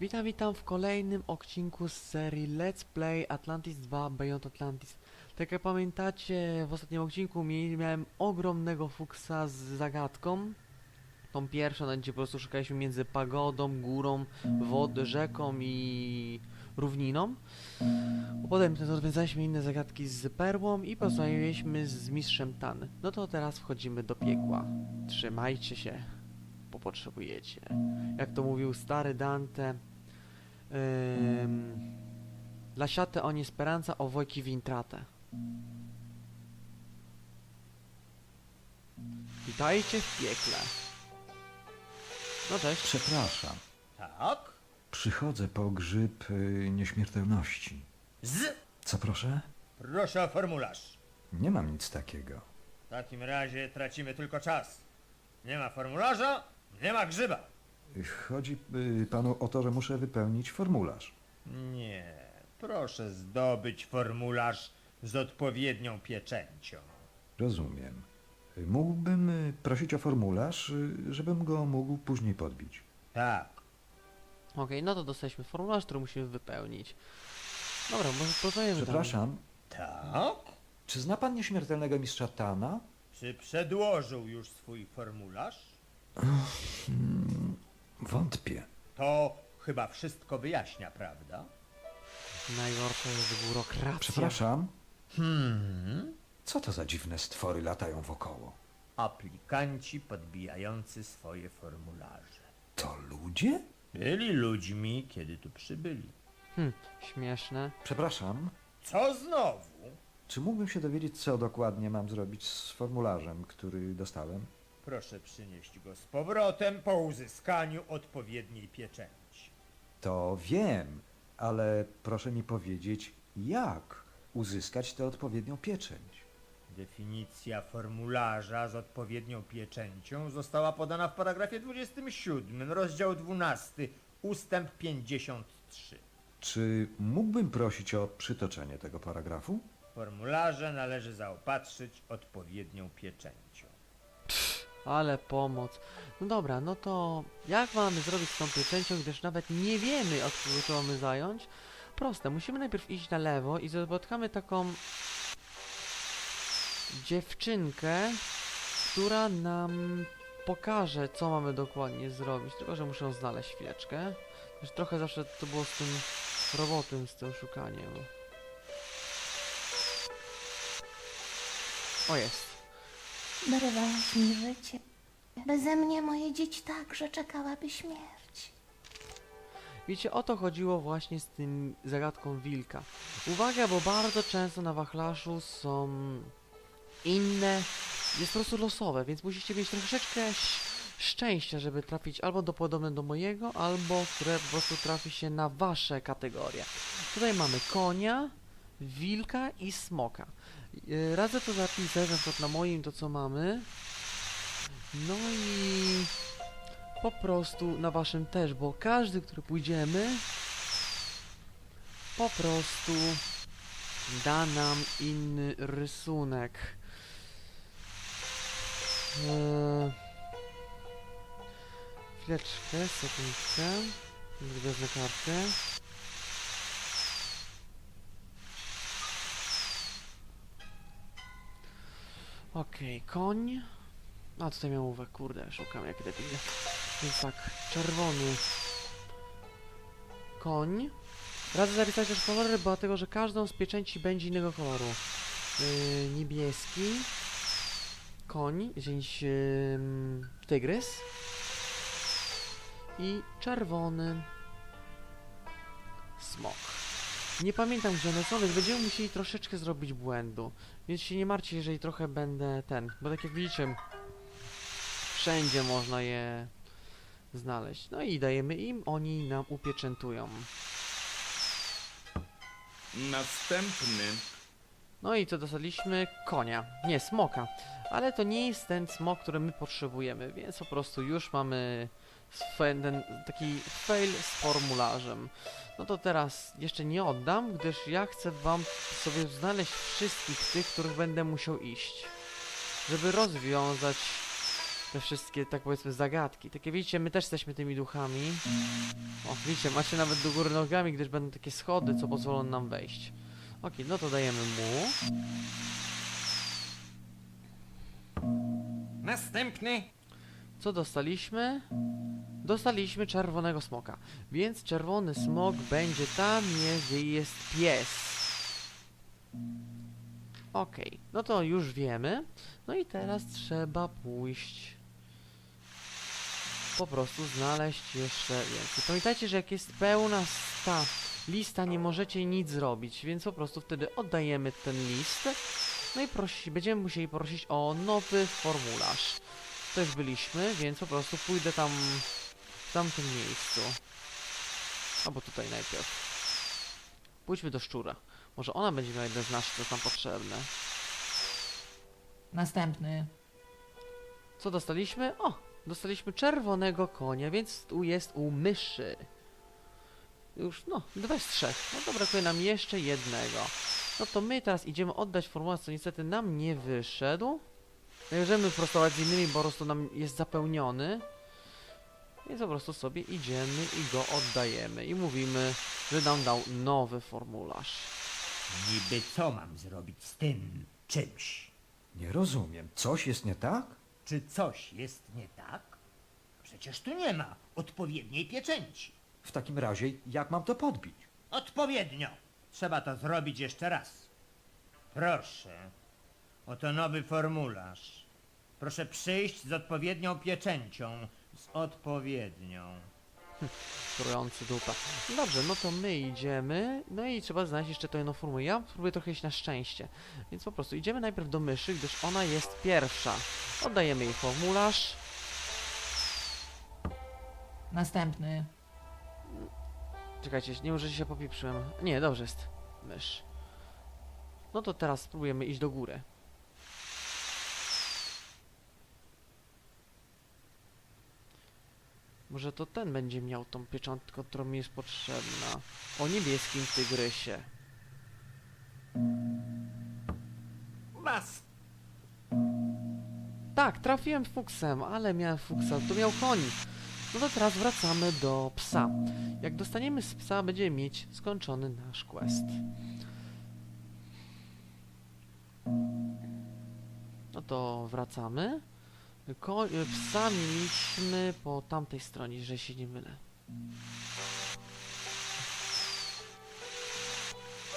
Witam, witam w kolejnym odcinku z serii Let's Play Atlantis 2 Beyond Atlantis. Tak jak pamiętacie, w ostatnim odcinku mi- miałem ogromnego fuksa z zagadką. Tą pierwszą, na gdzie po prostu szukaliśmy między pagodą, górą, wod, rzeką i równiną. Potem rozwiązaliśmy inne zagadki z perłą i poznaliśmy z mistrzem Tan. No to teraz wchodzimy do piekła. Trzymajcie się, bo potrzebujecie. Jak to mówił stary Dante, ym, lasciate ogni speranza o voi chi vi intrate. Witajcie w piekle. No cześć. Przepraszam. Tak? Przychodzę po grzyb y, nieśmiertelności. Z. Co proszę? Proszę o formularz. Nie mam nic takiego. W takim razie tracimy tylko czas. Nie ma formularza, nie ma grzyba. Chodzi y, panu o to, że muszę wypełnić formularz. Nie, proszę zdobyć formularz z odpowiednią pieczęcią. Rozumiem. Y, Mógłbym y, prosić o formularz, y, żebym go mógł później podbić. Tak. Okej, no to dostaliśmy formularz, który musimy wypełnić. Dobra, może poznajemy tam. Przepraszam, Tak? czy zna pan nieśmiertelnego mistrza Tana? Czy przedłożył już swój formularz? Wątpię. To chyba wszystko wyjaśnia, prawda? Najgorsza jest biurokracja. Przepraszam, Hmm. co to za dziwne stwory latają wokoło? Aplikanci podbijający swoje formularze. To ludzie? Byli ludźmi, kiedy tu przybyli. Hm, śmieszne. Przepraszam, Co znowu? czy mógłbym się dowiedzieć, co dokładnie mam zrobić z formularzem, który dostałem? Proszę przynieść go z powrotem po uzyskaniu odpowiedniej pieczęci. To wiem, ale proszę mi powiedzieć, jak uzyskać tę odpowiednią pieczęć. Definicja formularza z odpowiednią pieczęcią została podana w paragrafie 27, rozdział 12, ustęp 53. Czy mógłbym prosić o przytoczenie tego paragrafu? Formularze należy zaopatrzyć odpowiednią pieczęcią. Ale pomoc. No dobra, no to jak mamy zrobić z tą pieczęcią, gdyż nawet nie wiemy od kogo to mamy zająć? Proste, musimy najpierw iść na lewo i spotkamy taką dziewczynkę, która nam pokaże, co mamy dokładnie zrobić. Tylko, że muszę znaleźć chwileczkę. Już trochę zawsze to było z tym robotem, z tym szukaniem. O, jest. Darowałaś mi życie. Beze mnie moje dzieci także czekałaby śmierć. Wiecie, o to chodziło właśnie z tym zagadką wilka. Uwaga, bo bardzo często na wachlarzu są inne, jest po prostu losowe, więc musicie mieć troszeczkę szczęścia, żeby trafić albo do podobne do mojego, albo które po prostu trafi się na wasze kategorie. Tutaj mamy konia, wilka i smoka. Yy, Radzę to zapisać, na przykład na moim to co mamy. No i po prostu na waszym też, bo każdy, który pójdziemy, po prostu da nam inny rysunek. Eee, chwileczkę, sekundkę. Wezmę kartę. Okej, koń. A tutaj miał ołówek, kurde, szukam jak debil. Więc tak, czerwony koń. Radzę zapisać też kolory, bo dlatego, że każdą z pieczęci będzie innego koloru. Yy, niebieski koń, jakiś yy, tygrys i czerwony smok. Nie pamiętam gdzie one są, więc będziemy musieli troszeczkę zrobić błędu. Więc się nie martwcie, jeżeli trochę będę ten, bo tak jak widzicie, wszędzie można je znaleźć. No i dajemy im, oni nam upieczętują. Następny. No i co dostaliśmy? Konia. Nie, smoka. Ale to nie jest ten smok, który my potrzebujemy, więc po prostu już mamy ten taki fail z formularzem. No to teraz jeszcze nie oddam, gdyż ja chcę wam sobie znaleźć wszystkich tych, których będę musiał iść. Żeby rozwiązać te wszystkie, tak powiedzmy, zagadki. Takie widzicie, my też jesteśmy tymi duchami. O, widzicie, macie nawet do góry nogami, gdyż będą takie schody, co pozwolą nam wejść. Okej, no to dajemy mu. Następny. Co dostaliśmy? Dostaliśmy czerwonego smoka. Więc czerwony smok będzie tam, gdzie jest pies. Okej, no to już wiemy. No i teraz trzeba pójść. Po prostu znaleźć jeszcze więcej. Pamiętajcie, że jak jest pełna sta lista, nie możecie nic zrobić, więc po prostu wtedy oddajemy ten list. No i prosi, będziemy musieli prosić o nowy formularz. To już byliśmy, więc po prostu pójdę tam w tamtym miejscu. Albo tutaj najpierw. Pójdźmy do szczura. Może ona będzie miała jeden z naszych, co tam potrzebne. Następny. Co dostaliśmy? O! Dostaliśmy czerwonego konia, więc tu jest u myszy. Już, no, dwa z trzech. No to brakuje nam jeszcze jednego. No to my teraz idziemy oddać formularz, co niestety nam nie wyszedł. Nie możemy prostować z innymi, bo po prostu nam jest zapełniony. Więc po prostu sobie idziemy i go oddajemy. I mówimy, że nam dał nowy formularz. Niby co mam zrobić z tym czymś? Nie rozumiem. Coś jest nie tak? Czy coś jest nie tak? Przecież tu nie ma odpowiedniej pieczęci. W takim razie, jak mam to podbić? Odpowiednio. Trzeba to zrobić jeszcze raz. Proszę. Oto nowy formularz. Proszę przyjść z odpowiednią pieczęcią. Z odpowiednią. Trujący dupa. Dobrze, no to my idziemy. No i trzeba znaleźć jeszcze to jedną formułę. Ja spróbuję trochę iść na szczęście. Więc po prostu idziemy najpierw do myszy, gdyż ona jest pierwsza. Oddajemy jej formularz. Następny. Czekajcie, nie może się popieprzyłem. Nie, dobrze jest. Mysz. No to teraz spróbujemy iść do góry. Może to ten będzie miał tą pieczątkę, którą mi jest potrzebna. O niebieskim tygrysie. Bas. Tak, trafiłem fuksem, ale miałem fuksa, to miał koni. No to teraz wracamy do psa. Jak dostaniemy z psa, będziemy mieć skończony nasz quest. No to wracamy. Ko y, psa mieliśmy po tamtej stronie, jeżeli się nie mylę.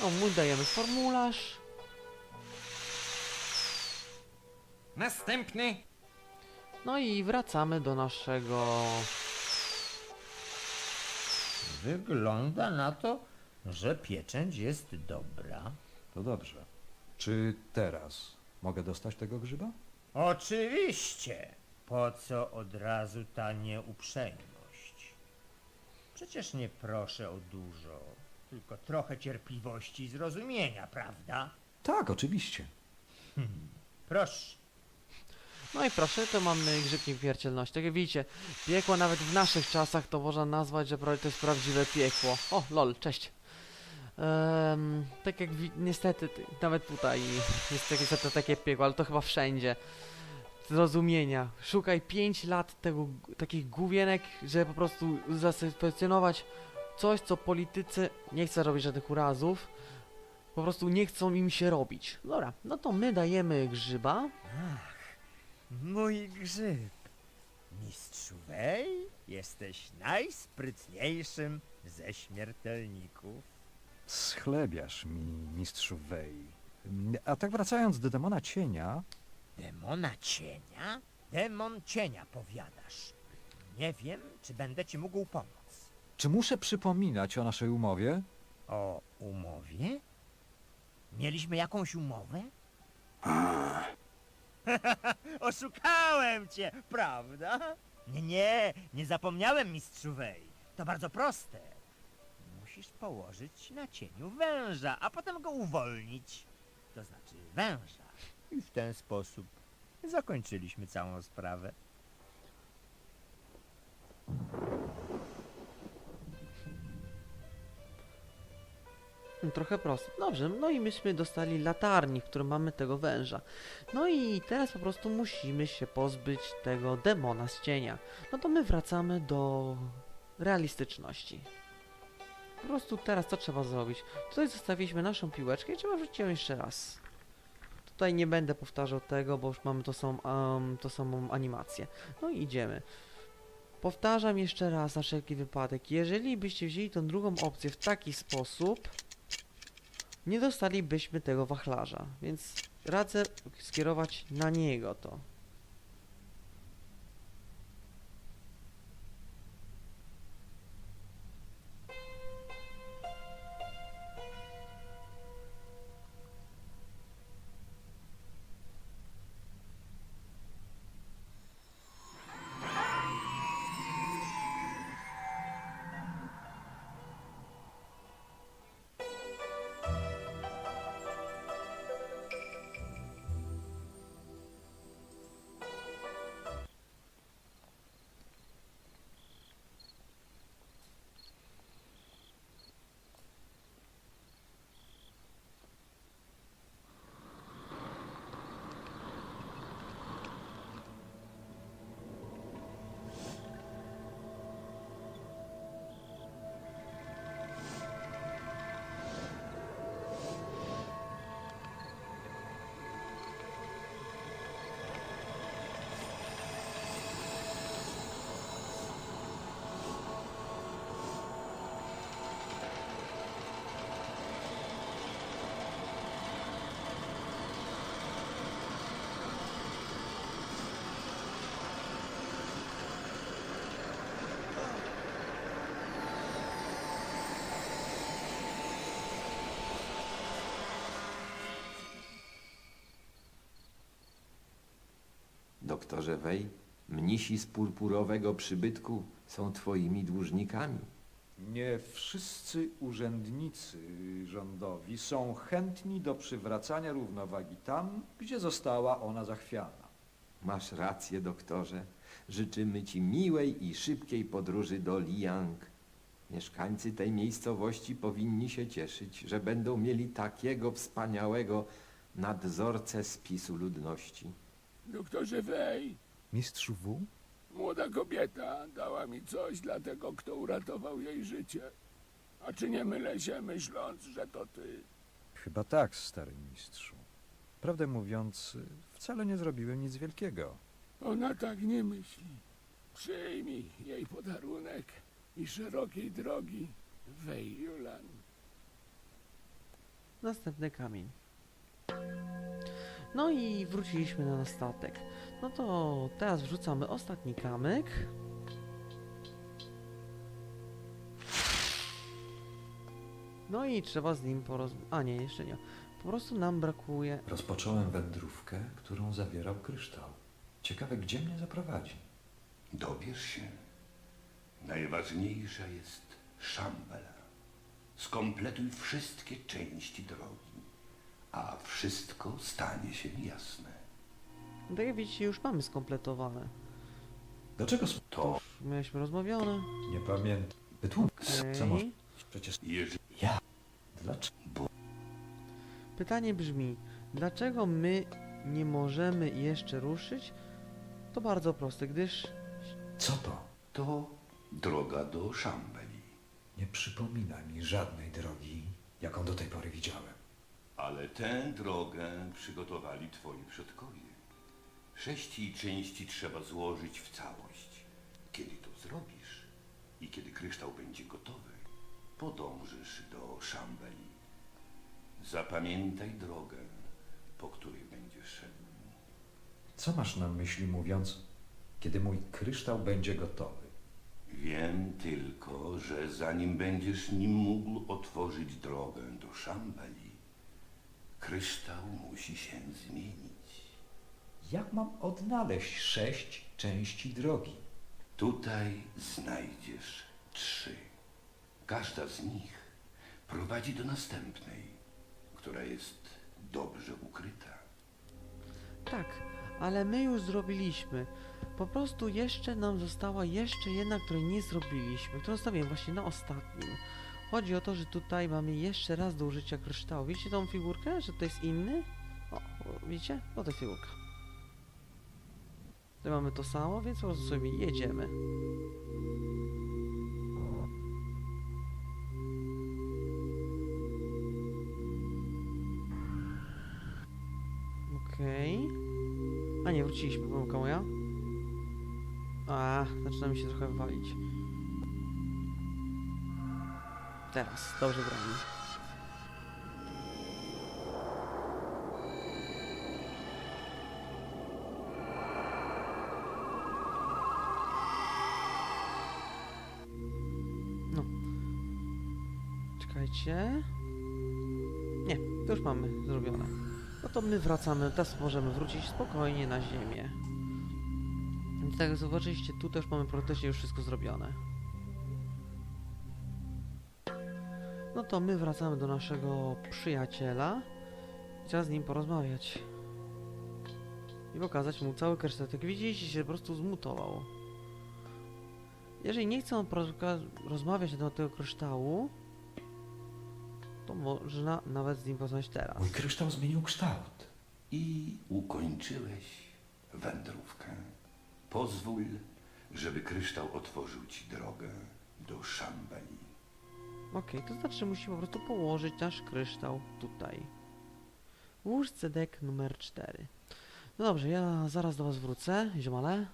No, mu dajemy formularz. Następny. No i wracamy do naszego Wygląda na to, że pieczęć jest dobra. To dobrze. Czy teraz mogę dostać tego grzyba? Oczywiście. Po co od razu ta nieuprzejmość? Przecież nie proszę o dużo, tylko trochę cierpliwości i zrozumienia, prawda? Tak, oczywiście. Proszę. No i proszę, to mamy grzybnik wiercielności. Tak jak widzicie, piekło nawet w naszych czasach to można nazwać, że to jest prawdziwe piekło. O, lol, cześć. Em, tak jak niestety, ty- nawet tutaj jest takie, niestety takie piekło, ale to chyba wszędzie. Zrozumienia. Szukaj 5 lat tego, takich główienek, żeby po prostu zasekwencjonować coś, co politycy nie chcą robić żadnych urazów. Po prostu nie chcą im się robić. Dobra, no to my dajemy grzyba. Mój grzyb. Mistrzu Wej, jesteś najsprytniejszym ze śmiertelników. Schlebiasz mi, mistrzu Wej. A tak wracając do demona cienia, Demona cienia? Demon cienia, powiadasz. Nie wiem, czy będę ci mógł pomóc. czy muszę przypominać o naszej umowie? O umowie? Mieliśmy jakąś umowę? Oszukałem cię, prawda? Nie, nie, nie zapomniałem, mistrzu Wej. To bardzo proste. Musisz położyć na cieniu węża, a potem go uwolnić. To znaczy węża. I w ten sposób zakończyliśmy całą sprawę. Trochę proste. Dobrze, no i myśmy dostali latarni, w którym mamy tego węża. No i teraz po prostu musimy się pozbyć tego demona z cienia. No to my wracamy do realistyczności. Po prostu teraz co trzeba zrobić? Tutaj zostawiliśmy naszą piłeczkę i trzeba wrzucić ją jeszcze raz. Tutaj nie będę powtarzał tego, bo już mamy to samą, um, to samą animację. No i idziemy. Powtarzam jeszcze raz na wszelki wypadek. Jeżeli byście wzięli tą drugą opcję w taki sposób, nie dostalibyśmy tego wachlarza, więc radzę skierować na niego to. Doktorze Wej, mnisi z purpurowego przybytku są twoimi dłużnikami. Nie wszyscy urzędnicy rządowi są chętni do przywracania równowagi tam, gdzie została ona zachwiana. Masz rację, doktorze. Życzymy ci miłej i szybkiej podróży do Liang. Mieszkańcy tej miejscowości powinni się cieszyć, że będą mieli takiego wspaniałego nadzorcę spisu ludności. Doktorze Wej, Mistrzu W? młoda kobieta dała mi coś dla tego, kto uratował jej życie. A czy nie mylę się, myśląc, że to ty? Chyba tak, stary mistrzu. Prawdę mówiąc, wcale nie zrobiłem nic wielkiego. Ona tak nie myśli. Przyjmij jej podarunek i szerokiej drogi Wej Julan. Następny kamień. No i wróciliśmy na statek. No to teraz wrzucamy ostatni kamyk. No i trzeba z nim poroz... A nie, jeszcze nie. Po prostu nam brakuje... Rozpocząłem wędrówkę, którą zawierał kryształ. Ciekawe, gdzie mnie zaprowadzi. Dobierz się. Najważniejsza jest szambela. Skompletuj wszystkie części drogi, a wszystko stanie się jasne. Tak widzicie, już mamy skompletowane. Dlaczego sp- To, Mieliśmy rozmawiane. Nie pamiętam. Wytłumacz, co może... Przecież jeżeli ja. Dlaczego? Pytanie brzmi, dlaczego my nie możemy jeszcze ruszyć? To bardzo proste, gdyż Co to? to droga do szambeli. Nie przypomina mi żadnej drogi, jaką do tej pory widziałem. Ale tę drogę przygotowali twoi przodkowie. Sześć jej części trzeba złożyć w całość. Kiedy to zrobisz i kiedy kryształ będzie gotowy, podążysz do Szambeli. Zapamiętaj drogę, po której będziesz szedł. Co masz na myśli mówiąc, kiedy mój kryształ będzie gotowy? Wiem tylko, że zanim będziesz nim mógł otworzyć drogę do Szambeli, kryształ musi się zmienić. Jak mam odnaleźć sześć części drogi? Tutaj znajdziesz trzy. Każda z nich prowadzi do następnej, która jest dobrze ukryta. tak, ale my już zrobiliśmy. Po prostu jeszcze nam została jeszcze jedna, której nie zrobiliśmy, którą zostawiłem właśnie na ostatnim. Chodzi o to, że tutaj mamy jeszcze raz do użycia kryształu. Widzicie tą figurkę, że to jest inny? O, widzicie? No to figurka. Tutaj mamy to samo, więc po prostu sobie jedziemy. Okej. A nie, wróciliśmy, pomyłka moja. A, zaczyna mi się trochę walić. Teraz, dobrze broni. No. Czekajcie. Nie, to już mamy zrobione. No to my wracamy, teraz możemy wrócić spokojnie na ziemię. Więc tak jak zobaczyliście, tu też mamy praktycznie już wszystko zrobione. No to my wracamy do naszego przyjaciela trzeba z nim porozmawiać. I pokazać mu cały kersztetek. Widzieliście, się po prostu zmutował. Jeżeli nie porozka- rozmawiać na temat tego kryształu, to można nawet z nim poznać teraz. Mój kryształ zmienił kształt i ukończyłeś wędrówkę. Pozwól, żeby kryształ otworzył ci drogę do Szambeli. Okej, to znaczy musimy po prostu położyć nasz kryształ tutaj. Łóżce dek numer 4. No dobrze, ja zaraz do was wrócę, ziomale.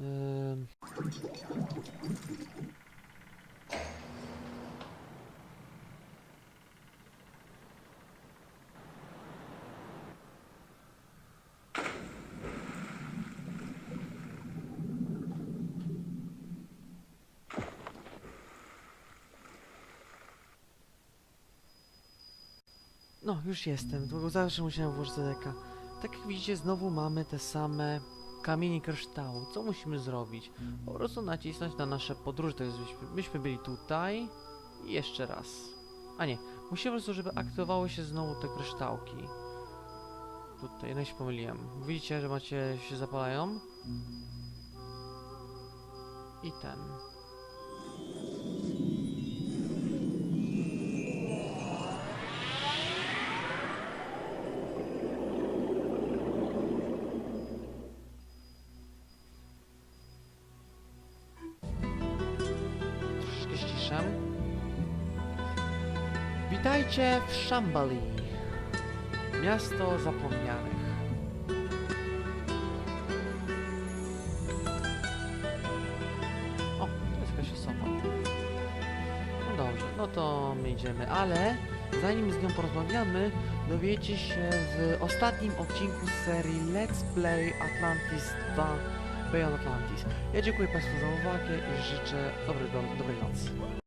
Ym... już jestem, tylko zawsze musiałem włożyć zadeka. Tak jak widzicie, znowu mamy te same kamienie kryształu. Co musimy zrobić? Po prostu nacisnąć na nasze podróże, to jest byśmy, byśmy byli tutaj i jeszcze raz. A nie, musimy po prostu, żeby aktywowały się znowu te kryształki. Tutaj, no się pomyliłem. Widzicie, że macie, się zapalają? I ten. Witajcie w Shambali. Miasto zapomnianych. O, to jest jakaś osoba. No dobrze, no to my idziemy, ale zanim z nią porozmawiamy, dowiecie się w ostatnim odcinku z serii Let's Play Atlantis 2 Beyond Atlantis. Ja dziękuję Państwu za uwagę i życzę dobrej, dobrej nocy.